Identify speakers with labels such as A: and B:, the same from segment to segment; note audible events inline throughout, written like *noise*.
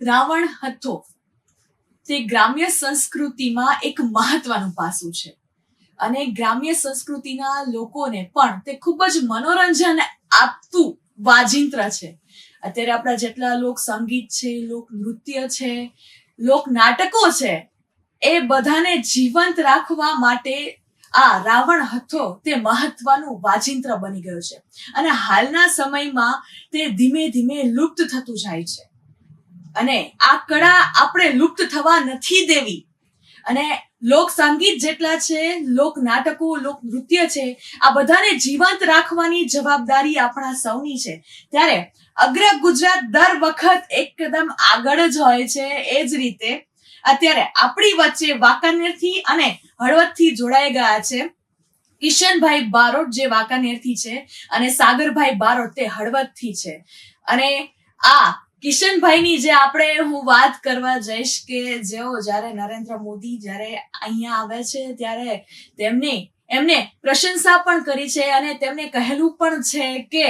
A: રાવણ હતો. તે ગ્રામ્ય સંસ્કૃતિમાં એક મહત્વનું પાસું છે. અને ગ્રામ્ય સંસ્કૃતિના લોકોને પણ તે ખૂબ જ મનોરંજન આપતું વાજિંત્ર છે. અત્યારે આપણા જેટલા લોક સંગીત છે, લોક નૃત્ય છે, લોક નાટકો છે, એ બધાને જીવંત રાખવા માટે આ રાવણ હતો તે મહત્વનું વાજિંત્ર બની ગયું છે. અને હાલના સમયમાં તે ધીમે ધીમે લુપ્ત થતું જાય છે. અને આ કળા આપણે લુપ્ત થવા નથી દેવી. અને લોક સંગીત જેટલા છે, લોક નાટકો, લોક નૃત્ય છે, આ બધાને જીવંત રાખવાની જવાબદારી આપણા સૌની છે. ત્યારે અગ્ર ગુજરાત દર વખત એકદમ આગળ જ હોય છે, એ જ રીતે અત્યારે આપણી વચ્ચે વાંકાનેરથી અને હળવદથી જોડાઈ ગયા છે. કિશનભાઈ બારોટ જે વાંકાનેરથી છે અને સાગરભાઈ બારોટ તે હળવદથી છે. અને આ કિશનભાઈની જે આપણે હું વાત કરવા જઈશ કે જેઓ જ્યારે નરેન્દ્ર મોદી જ્યારે અહીંયા આવે છે ત્યારે તેમની, એમને પ્રશંસા પણ કરી છે અને તેમને કહેલું પણ છે કે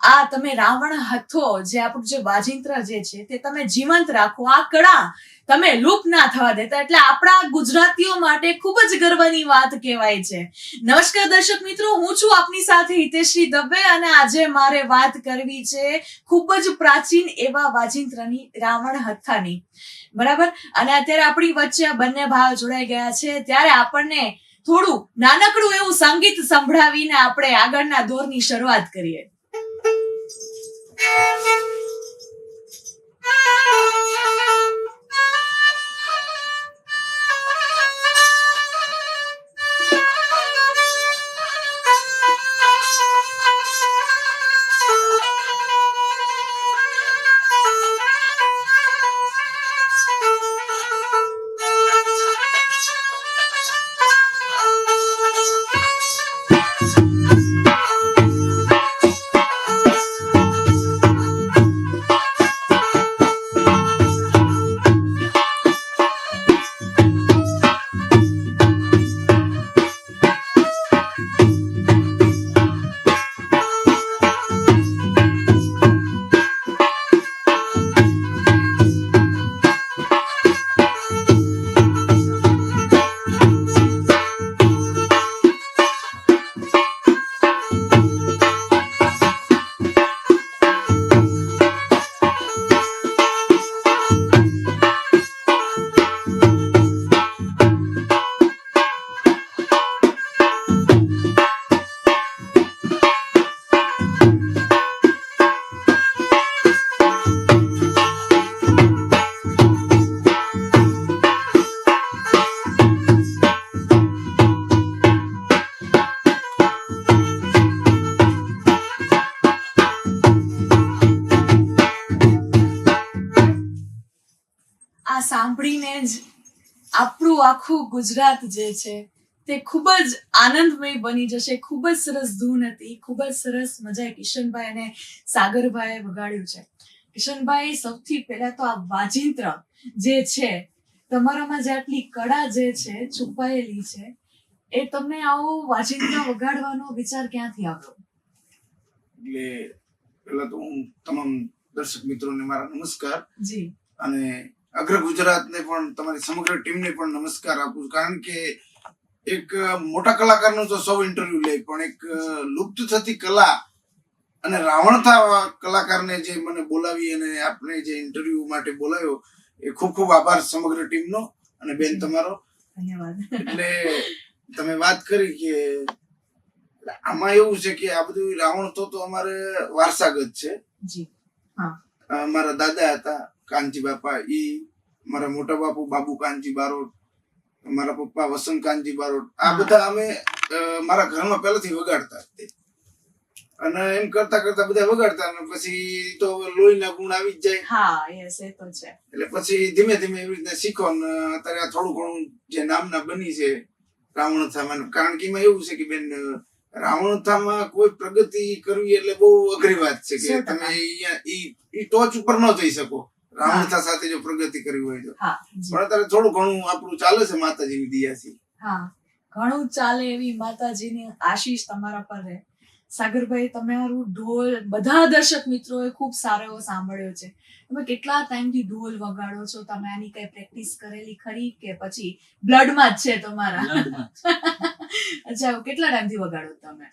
A: આ તમે રાવણ હથો, જે આપણું જે વાજિંત્ર જે છે તે તમે જીવંત રાખો. આ કળા તમે લુપ્ત ના થવા દેતા, એટલે આપણા ગુજરાતીઓ માટે ખૂબ જ ગર્વની વાત કહેવાય છે. નમસ્કાર દર્શક મિત્રો, હું છું આપની સાથે હિતેશ્રી દવે અને આજે મારે વાત કરવી છે ખૂબ જ પ્રાચીન એવા વાજિંત્રની, રાવણ હથ્થાની. બરાબર? અને અત્યારે આપણી વચ્ચે બંને ભાવ જોડાઈ ગયા છે. ત્યારે આપણને થોડું નાનકડું એવું સંગીત સંભળાવીને આપણે આગળના દોરની શરૂઆત કરીએ. આ આપણું આખું ગુજરાત જે છે તે ખૂબ જ આનંદમય બની જશે. ખૂબ જ સરસ ધૂન હતી ખૂબ જ સરસ મજા કિશનભાઈ અને સાગરભાઈએ વગાડ્યું છે. કિશનભાઈ સૌથી પહેલા તો આ વાજિંત્ર જે છે તમારામાં જે આટલી કળા જે છે છુપાયેલી છે એ તમને આવો વાજિંત્ર વગાડવાનો વિચાર ક્યાંથી આવ્યો?
B: એટલે પહેલા તો હું તમામ દર્શક મિત્રોને મારા નમસ્કાર
A: જી.
B: અને અગ્ર ગુજરાતને પણ તમારી સમગ્ર ટીમને પણ નમસ્કાર આપું કારણ કે એક મોટા કલાકારનો તો સૌ ઇન્ટરવ્યુ લે પણ એક લુપ્ત થતી કલા અને રાવણતા કલાકારને જે મને બોલાવી અને આપણે જે ઇન્ટરવ્યુ માટે બોલાવ્યો એ ખૂબ ખૂબ આભાર સમગ્ર ટીમનો અને બેન તમારો.
A: ધન્યવાદ.
B: એટલે તમે વાત કરી કે આમાં એવું છે કે આ બધું રાવણ તો તો અમારે વારસાગત છે.
A: જી
B: મારા દાદા હતા કાનજી બાપા એ મારા મોટા બાપુ બાબુ કાનજી બારોટ મારા પપ્પા વસંત કાનજી બારોટ આ બધા અમે મારા ઘરમાં પહેલાથી વગાડતા અને એમ કરતા કરતા બધા વગાડતા અને પછી તો લોહીના ગુણ આવી જ જાય.
A: હા યસ એ તો છે.
B: એટલે પછી ધીમે ધીમે એવી રીતે શીખો ને અત્યારે આ થોડું ઘણું જે નામના બની છે રાવણ રાવણથામાં કારણ કે એમાં એવું છે કે બેન રાવણથામાં કોઈ પ્રગતિ કરવી એટલે બહુ અઘરી વાત છે કે તમે અહીંયા ઈ ટોચ ઉપર ન જઈ શકો. રાવણતા સાથે જો પ્રગતિ કરવી હોય તો. પણ અત્યારે થોડું ઘણું આપણું ચાલે છે માતાજીની દિયાથી
A: હા ઘણું ચાલે એવી માતાજીની આશીષ તમારા પર રહે. સાગરભાઈ તમારું ઢોલ બધા દર્શક મિત્રોએ ખૂબ સારો એવો સાંભળ્યો છે. તમે કેટલા ટાઈમથી ઢોલ વગાડો છો? તમે આની કઈ પ્રેક્ટિસ કરેલી ખરી કે પછી બ્લડમાં જ છે તમારા? અચ્છા કેટલા ટાઈમથી વગાડો તમે?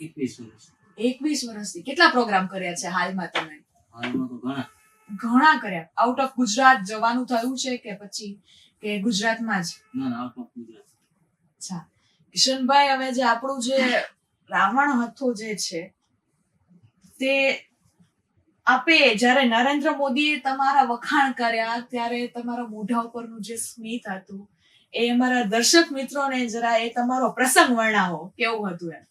C: એકવીસ વર્ષ.
A: એકવીસ વર્ષથી. કેટલા પ્રોગ્રામ કર્યા છે હાલમાં તમે?
C: હાલમાં તો ઘણા.
A: ઘણા કર્યા. આઉટ ઓફ ગુજરાત જવાનું થયું છે કે પછી કે ગુજરાતમાં જ?
C: ના ના આઉટ ઓફ ગુજરાત.
A: અચ્છા. કિશનભાઈ હવે જે આપણું જે રાવણ હથો જે છે તે આપે જ્યારે નરેન્દ્ર મોદીએ તમારા વખાણ કર્યા ત્યારે તમારા મોઢા ઉપરનું જે સ્મિત હતું એ અમારા દર્શક મિત્રોને જરા એ તમારો પ્રસંગ વર્ણાવો. કેવું હતું એમ?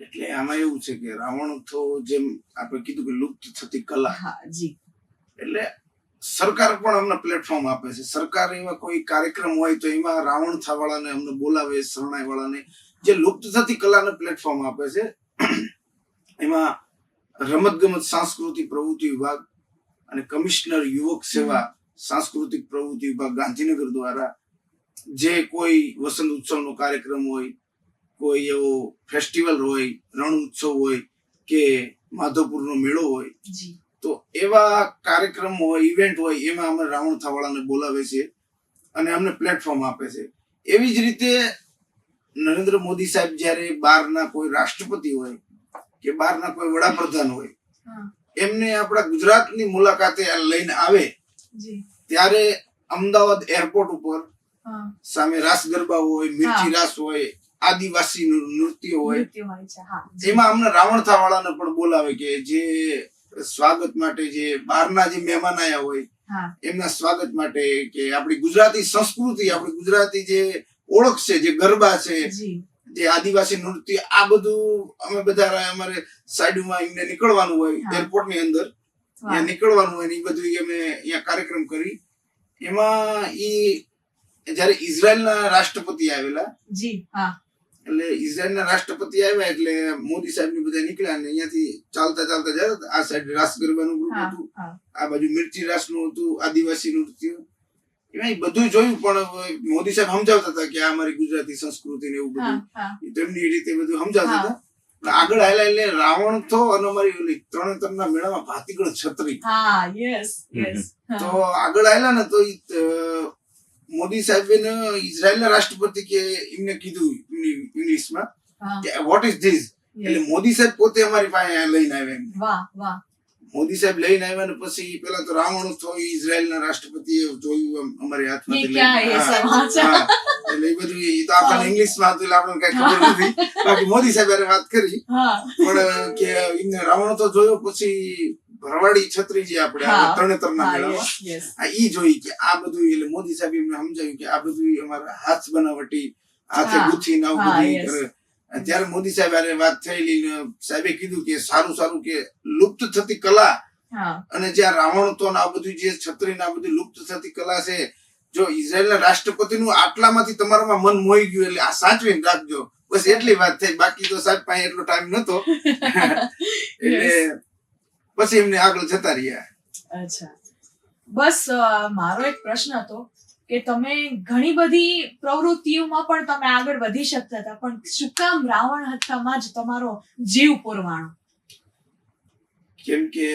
B: એટલે આમાં એવું છે કે રાવણ તો જેમ આપણે કીધું કે લુપ્ત થતી કલા.
A: હા જી.
B: એટલે સરકાર પણ અમને પ્લેટફોર્મ આપે છે. સરકાર એવા કોઈ કાર્યક્રમ હોય તો એમાં રાવણ થાવાળાને અમને બોલાવે શરણાઈ વાળાને જે લુપ્ત થતી કલાને પ્લેટફોર્મ આપે છે એમાં રમત ગમત સાંસ્કૃતિક પ્રવૃત્તિ વિભાગ અને કમિશનર યુવક સેવા સાંસ્કૃતિક પ્રવૃત્તિ વિભાગ ગાંધીનગર દ્વારા જે કોઈ વસંત ઉત્સવનો કાર્યક્રમ હોય કોઈ એવો ફેસ્ટિવલ હોય રણ ઉત્સવ હોય કે માધવપુરનો મેળો હોય તો એવા કાર્યક્રમ હોય ઇવેન્ટ હોય એમાં અમે રાવણ થાવાળાને બોલાવે છે અને અમને પ્લેટફોર્મ આપે છે. એવી જ રીતે નરેન્દ્ર મોદી સાહેબ જ્યારે બહારના કોઈ રાષ્ટ્રપતિ હોય કે બહારના કોઈ વડાપ્રધાન હોય એમને આપણા ગુજરાતની મુલાકાતે લઈને આવે ત્યારે અમદાવાદ એરપોર્ટ ઉપર સામે રાસ ગરબા હોય મિર્ચી રાસ હોય આદિવાસી નૃત્ય હોય. એમાં અમને રાવણ થાવાળાને પણ બોલાવે કે જે સ્વાગત માટે જે બહારના જે મહેમાન આયા હોય એમના સ્વાગત માટે કે આપણી ગુજરાતી સંસ્કૃતિ આપણી ગુજરાતી જે ઓળખ છે જે ગરબા છે
A: જે.
B: આદિવાસી નૃત્ય આ બધું અમે બધા અમારે સાઈડમાં એમને નીકળવાનું હોય એરપોર્ટની અંદર. ત્યાં નીકળવાનું હોય એ બધું અમે અહીંયા કાર્યક્રમ કરી. એમાં ઈ જયારે ઇઝરાયલના રાષ્ટ્રપતિ આવેલા.
A: જી હા.
B: એટલે ઇઝરાયલના રાષ્ટ્રપતિ આવ્યા એટલે મોદી સાહેબની બધા નીકળ્યા અને અહીંયાથી ચાલતા ચાલતા જતા આ સાઈડ રાસ ગરબાનું ગ્રુપ હતું. આ બાજુ મિર્ચી રાસનું હતું આદિવાસી નૃત્ય એમાં બધું જોયું પણ મોદી સાહેબ સમજાવતા હતા કે આ અમારી ગુજરાતી સંસ્કૃતિ ને એવું બધું. તેમની રીતે બધું સમજાવતા હતા. આગળ આવેલા એટલે રાવણ તો અને અમારી ઓલી ત્રણેતરના મેળામાં ભાતીગળ છત્રી.
A: હા યસ યસ
B: તો આગળ આવેલા ને તો ઈ ત- મોદી સાહેબે ઇઝરાયલના રાષ્ટ્રપતિ કે એમને કીધું ઇંગ્લિશમાં કે વોટ ઇઝ ધીસ એટલે મોદી સાહેબ પોતે અમારી પાસે લઈને આવ્યા
A: વાહ
B: મોદી સાહેબ લઈને આવ્યા ને પછી પેલા તો રાવણ તો ઇઝરાયલ ના રાષ્ટ્રપતિ જોયું અમારી હાથમાં એટલે એ બધું એ તો આપણને ઇંગ્લિશમાં હતું આપણને કઈ ખબર નથી. બાકી મોદી સાહેબ વાત કરી. પણ કે એમને રાવણ તો જોયો પછી ભરવાડી છત્રી જે આપણે. તરણેતરના મેળામાં. આ ઈ જોઈ કે આ બધું એટલે મોદી સાહેબ એમને સમજાવ્યું કે આ બધું અમારા હાથ બનાવટી હાથે ગુથી ને આવું બધું કરે. ત્યારે મોદી સાહેબ વાત થયેલી ને સાહેબે કીધું કે સારું સારું કે લુપ્ત થતી કલા અને જે આ રાવણ તો ને આ બધું જે છત્રી ને આ બધી લુપ્ત થતી કલા છે જો ઇઝરાયલના રાષ્ટ્રપતિનું આટલામાંથી તમારામાં મન મોહી ગયું એટલે આ સાચવીને રાખજો. બસ એટલી વાત થઈ. બાકી તો સાહેબ પાસે એટલો ટાઈમ નતો. *laughs* એટલે પછી એમને આગળ જતા રહ્યા.
A: અચ્છા. બસ મારો એક પ્રશ્ન હતો કે તમે ઘણી બધી પ્રવૃત્તિઓમાં પણ તમે આગળ વધી શકતા હતા પણ શું કામ રાવણ હત્યામાં જ તમારો જીવ પુરવાણો
B: કેમ કે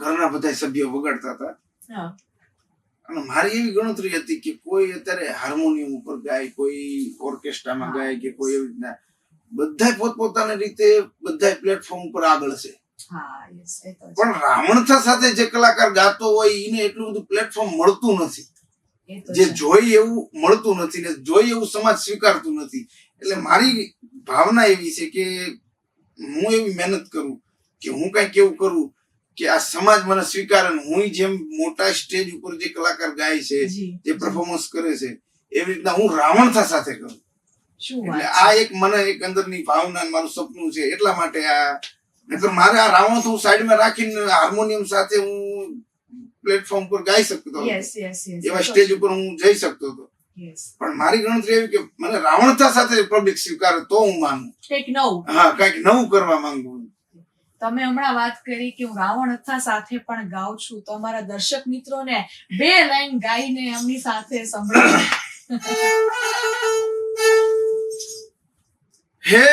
B: ઘરના બધા સભ્યો વગાડતા હતા.
A: હા.
B: અને મારી એવી ગણતરી હતી કે કોઈ અત્યારે હાર્મોનિયમ ઉપર ગાય કોઈ ઓર્કેસ્ટ્રામાં. ગાય કે કોઈ એવી રીતના બધા પોતપોતાની રીતે બધાય પ્લેટફોર્મ ઉપર આગળ છે. પણ રાવણથા સાથે જે કલાકાર ગાતો હોય એને એટલું બધું પ્લેટફોર્મ મળતું નથી. જે જોઈ એવું મળતું નથી ને જોઈ એવું સમાજ સ્વીકારતું નથી. એટલે મારી ભાવના એવી છે કે હું એવી મહેનત કરું કે હું કંઈક એવું કરું કે આ સમાજ મને સ્વીકારે હું જેમ મોટા સ્ટેજ ઉપર જે કલાકાર ગાય છે
A: જે.
B: પરફોર્મન્સ કરે છે એવી રીતના હું રાવણથા સાથે કરું. એટલે આ એક મને એક અંદરની ભાવના મારું સપનું છે એટલા માટે આ નહીંતર મારે આ રાવણ તો હું સાઈડમાં રાખીને હાર્મોનિયમ સાથે હું પ્લેટફોર્મ પર ગાઈ શકતો એવા સ્ટેજ ઉપર હું જઈ શકતો હતો. પણ મારી ગણતરી એવી કે મને રાવણતા સાથે પબ્લિક સ્વીકારે તો હું માનું.
A: કંઈક નવું.
B: હા કંઈક નવું કરવા માંગુ
A: તમે હમણાં વાત કરી કે હું રાવણ અથા સાથે પણ ગાઉં છું તો અમારા દર્શક મિત્રોને બે લાઈન ગાઈને એમની સાથે સંભળાવો.
B: હે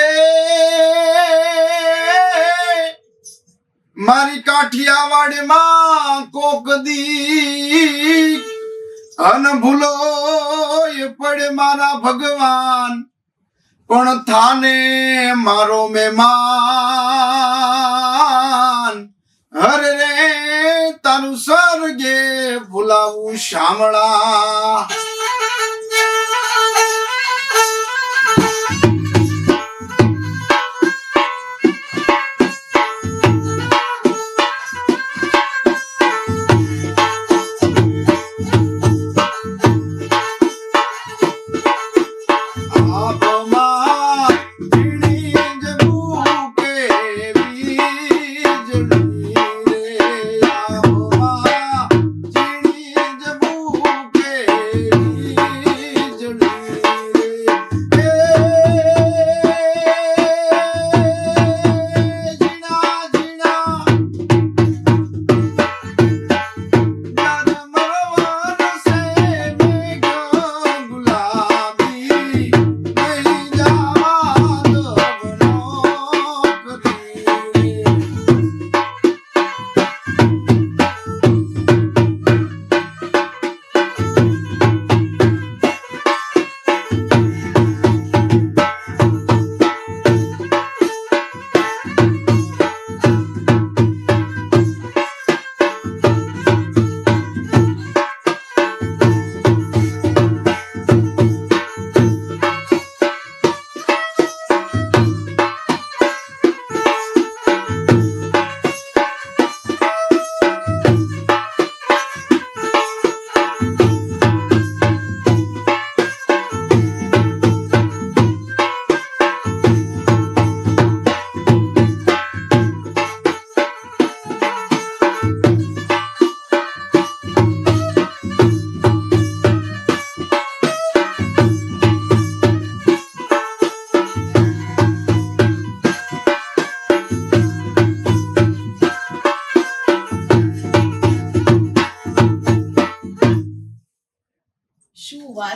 B: મારી કાઠિયાવાડમાં કોક દી અન ભૂલો પડે મારા ભગવાન. પણ થાને મારો મહેમાન. હરે રે, તારું સ્વર્ગે ભૂલાવું શામળા.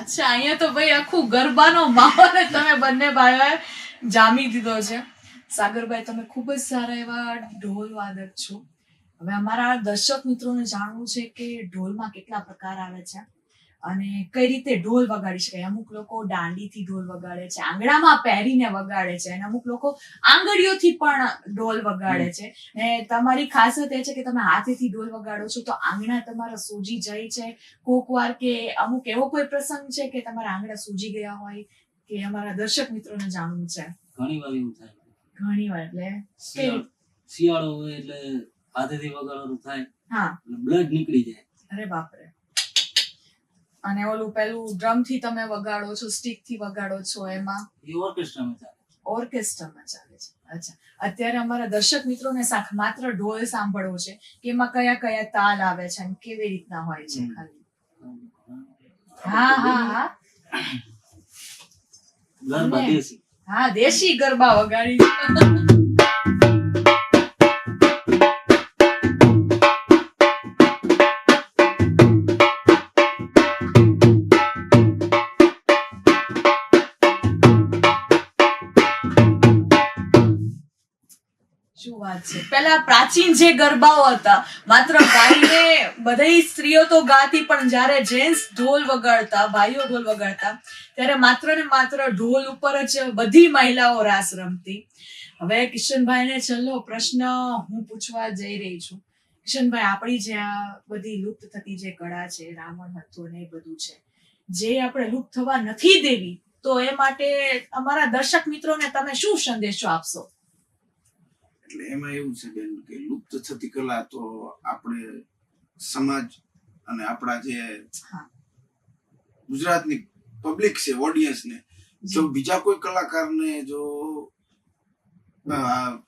A: શું વાત છે, અહીંયા તો ભાઈ આખું ગરબાનો માહોલ તમે બંને ભાઈઓએ જામી દીધો છે. સાગરભાઈ, તમે ખૂબ જ સારા એવા ઢોલ વાદક છો. હવે અમારા દર્શક મિત્રોને જાણવું છે કે ઢોલમાં કેટલા પ્રકાર આવે છે. અને કઈ રીતે ઢોલ વગાડી શકાય? અમુક લોકો દાંડીથી ઢોલ વગાડે છે આંગળામાં પહેરીને વગાડે છે અને અમુક લોકો આંગળીઓથી પણ ઢોલ વગાડે છે. ને તમારી ખાસિયત એ છે કે તમે હાથેથી ઢોલ વગાડો છો તો આંગણા તમારા સૂજી જાય છે. કોક વાર કે અમુક એવો કોઈ પ્રસંગ છે કે તમારા આંગળા સૂજી ગયા હોય કે અમારા દર્શક મિત્રોને જાણવું છે?
C: ઘણી વાર એવું થાય.
A: ઘણી વાર એટલે
C: શિયાળો શિયાળો હોય એટલે હાથેથી વગાડવાનું થાય.
A: હા.
C: બ્લડ નીકળી જાય.
A: અરે બાપરે. અને ઓલું પેલું ડ્રમથી તમે વગાડો છો સ્ટીકથી વગાડો છો એમાં?
C: ઓર્કેસ્ટ્રામાં ચાલે
A: ઓર્કેસ્ટ્રામાં ચાલે છે. અચ્છા. અત્યારે અમારા દર્શક મિત્રોને સાખ માત્ર ઢોલ સાંભળવો છે કે એમાં કયા કયા તાલ આવે છે અને કેવી રીતના હોય છે ખાલી? હા હા હા.
C: ગરબા દેશી.
A: હા દેશી ગરબા વગાડી વાત છે. પેલા પ્રાચીન જે ગરબાઓ હતા, માત્ર ગાઈને બધી સ્ત્રીઓ તો ગાતી, પણ જ્યારે જેન્ટ્સ ઢોલ વગાડતા, ભાઈઓ ઢોલ વગાડતા, ત્યારે માત્ર ને માત્ર ઢોલ ઉપર જ બધી મહિલાઓ રાસ રમતી. હવે કિશનભાઈને છેલ્લો પ્રશ્ન હું પૂછવા જઈ રહી છું. કિશનભાઈ, આપણી જે આ બધી લુપ્ત થતી જે કળા છે, રાવણ હતું ને એ બધું છે, જે આપણે લુપ્ત થવા નથી દેવી, તો એ માટે અમારા દર્શક મિત્રોને તમે શું સંદેશો આપશો?
B: એટલે એમાં એવું છે બેન કે લુપ્ત થતી કલા તો આપણે સમાજ અને આપણા જે ગુજરાતની પબ્લિક છે ઓડિયન્સ ને જો. બીજા કોઈ કલાકારને જો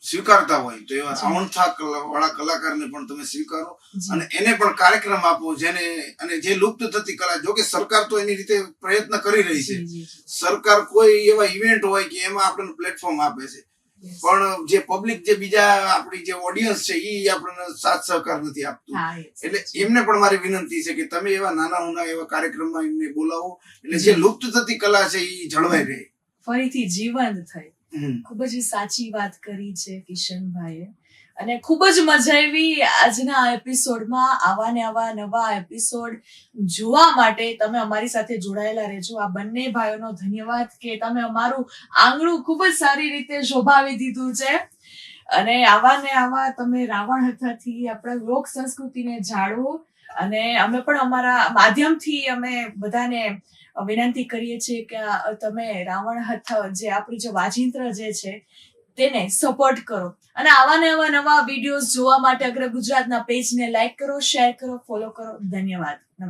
B: સ્વીકારતા હોય તો એવા કલા વાળા કલાકારને પણ તમે સ્વીકારો અને એને પણ કાર્યક્રમ આપો જેને અને જે લુપ્ત થતી કલા જો કે સરકાર તો એની રીતે પ્રયત્ન કરી રહી છે. સરકાર કોઈ એવા ઇવેન્ટ હોય કે એમાં આપણને પ્લેટફોર્મ આપે છે. પણ જે પબ્લિક જે બીજા આપણી જે ઓડિયન્સ છે એ આપણને સાથ સહકાર નથી આપતું. એટલે એમને પણ મારી વિનંતી છે કે તમે એવા નાના ઉના એવા કાર્યક્રમમાં એમને બોલાવો. એટલે જે લુપ્ત થતી કલા છે એ જળવાઈ રહે.
A: ફરીથી જીવંત થઈ. ખૂબ જ સાચી વાત કરી છે કિશનભાઈએ. અને ખૂબ જ મજા આવી આજના એપિસોડમાં આવા ને આવા નવા એપિસોડ જોવા માટે તમે અમારી સાથે જોડાયેલા રહેજો. આ બંને ભાઈઓનો ધન્યવાદ કે તમે અમારું આંગણું ખૂબ જ સારી રીતે શોભાવી દીધું છે. અને આવા ને આવા તમે રાવણ હથાથી આપણા લોક સંસ્કૃતિને જાળવો અને અમે પણ અમારા માધ્યમથી અમે બધાને વિનંતી કરીએ છીએ કે તમે રાવણ હથ જે આપણું જે વાજિંત્ર જે છે તેને સપોર્ટ કરો. અને આવા નવા નવા વિડીયોઝ જોવા માટે અગ્ર ગુજરાતના પેજને લાઈક કરો શેર કરો ફોલો કરો. ધન્યવાદ.